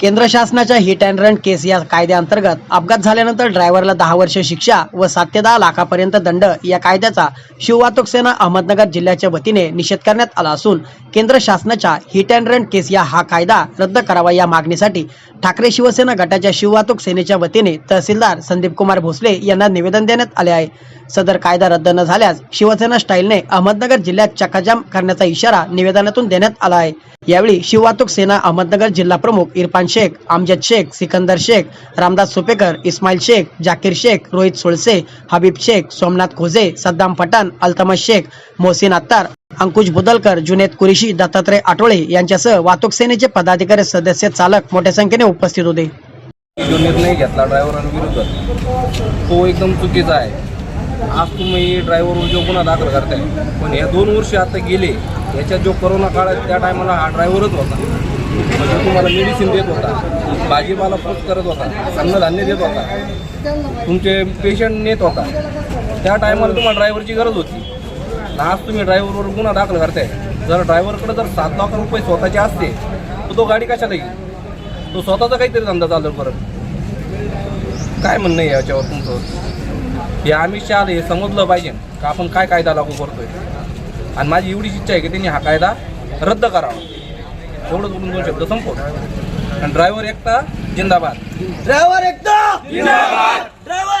केंद्र शासनाच्या hit and run केस या कायद्याअंतर्गत अपघात झाल्यानंतर ड्रायव्हरला दहा वर्ष शिक्षा व सात ते दहा लाखापर्यंत दंड या कायद्याचा शिववाहतूक सेना अहमदनगर जिल्ह्याच्या वतीने निषेध करण्यात आला असून केंद्र शासनाच्या हिट अँड रन केस या हा कायदा रद्द करावा या मागणीसाठी ठाकरे शिवसेना गटाच्या शिववाहतूक सेनेच्या वतीने तहसीलदार संदीप कुमार भोसले यांना निवेदन देण्यात आले आहे. सदर कायदा रद्द न झाल्यास शिवसेना स्टाईलने अहमदनगर जिल्ह्यात चक्काजाम करण्याचा इशारा निवेदनातून देण्यात आला आहे. यावेळी शिववाहतूक सेना अहमदनगर जिल्हा प्रमुख इरफान शेख अमजद शेख सिकंदर शेख रामदास सुपेकर इस्माईल शेख जाकीर शेख रोहित सोळसे हबीब शेख सोमनाथ खोजे सद्दाम पठाण अल्तमश शेख मोहसिन अत्तार अंकुश बुदलकर जुनेद कुरेशी दत्तात्रय आठवळे यांच्यासह वाहतूक सेनेचे पदाधिकारी सदस्य चालक मोठ्या संख्येने उपस्थित होते. जो निर्णय घेतला ड्रायव्हरांविरुद्ध तो एकदम चुकीचा आहे. आज तुम्ही ड्रायव्हर जो गुन्हा दाखल करताय. पण या दोन वर्ष आता गेले याच्यात जो करोना काळात त्या टायमाला हा ड्रायव्हरच होता. म्हणजे तुम्हाला मेडिसिन देत होता. भाजीपाला पोच करत होता. अन्नधान्य देत होता. तुमचे पेशंट नेत होता. त्या टायमाला तुम्हाला ड्रायव्हरची गरज होती. आज तुम्ही ड्रायव्हरवर गुन्हा दाखल करताय. जर ड्रायव्हरकडे जर सात लाख रुपये स्वतःचे असते तर तो गाडी कशाला येईल तो स्वतःचा काहीतरी धंदा चालू परत. काय म्हणणं आहे याच्यावर तुमचं? हे आम्ही शाल हे समजलं पाहिजे. का आपण काय कायदा लागू करतोय? आणि माझी एवढीच इच्छा आहे की त्यांनी हा कायदा रद्द करावा. एवढंच बोलून दोन शब्द संपवतो आणि ड्रायव्हर एकटा जिंदाबाद. ड्रायव्हर एकदा जिंदाबाद! ड्रायव्हर